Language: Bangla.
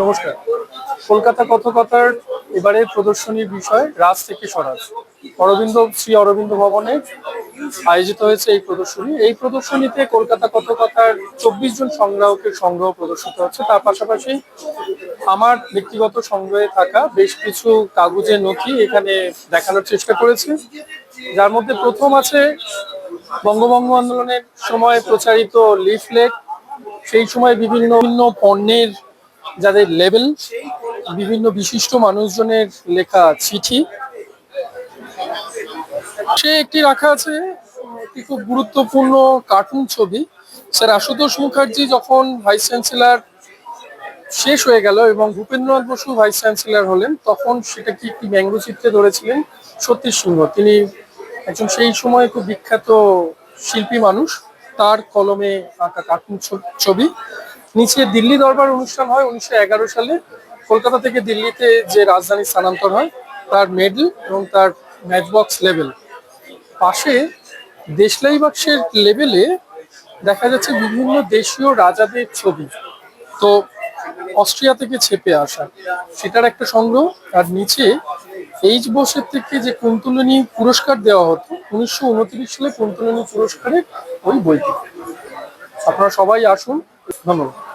নমস্কার। কলকাতা কথকতার এবারে প্রদর্শনীর বিষয় রাজ থেকে স্বরাজ। অরবিন্দ, শ্রী অরবিন্দ ভবনে আয়োজিত হয়েছে এই প্রদর্শনী। এই প্রদর্শনীতে কলকাতা কথকতার চব্বিশ জন সংগ্রাহকের সংগ্রহ প্রদর্শিত হচ্ছে। তার পাশাপাশি আমার ব্যক্তিগত সংগ্রহে থাকা বেশ কিছু কাগজের নথি এখানে দেখানোর চেষ্টা করেছি। যার মধ্যে প্রথম আছে বঙ্গবঙ্গ আন্দোলনের সময় প্রচারিত লিফলেট। সেই সময় বিভিন্ন বিভিন্ন পণ্যের যাদের লেভেল বিভিন্ন বিশিষ্ট মানুষজনের লেখা চিঠি। সে একটি রাখা আছে, একটি খুব গুরুত্বপূর্ণ কার্টুন ছবি। স্যার আশুতোষ মুখার্জি যখন ভাইস চ্যান্সেলার শেষ হয়ে গেল এবং ভূপেন্দ্রনাথ বসু ভাইস চ্যান্সেলার হলেন, তখন সেটাকে একটি ব্যঙ্গচিত্রে ধরেছিলেন? সতীশ সিংহ তিনি একজন সেই সময় খুব বিখ্যাত শিল্পী মানুষ। তার কলমে আঁকা কার্টুন ছবি। নিচে দিল্লি দরবার অনুষ্ঠান হয় উনিশশো এগারো সালে। কলকাতা থেকে দিল্লিতে যে রাজধানী স্থানান্তর হয়, তার মেডেল এবং তার ম্যাচবক্স লেভেল পাশে দেশলাই বাক্সের লেভেলে দেখা যাচ্ছে বিভিন্ন দেশীয় রাজাদের ছবি। তো অস্ট্রিয়া থেকে ছেপে আসা, সেটার একটা সংগ্রহ। আর নিচে এইচ বোসের থেকে যে কুন্তলিনী পুরস্কার দেওয়া হতো, উনিশশো উনত্রিশ সালে কুন্তলিনী পুরস্কারের ওই বইটি। আপনারা সবাই আসুন ধন্যবাদ।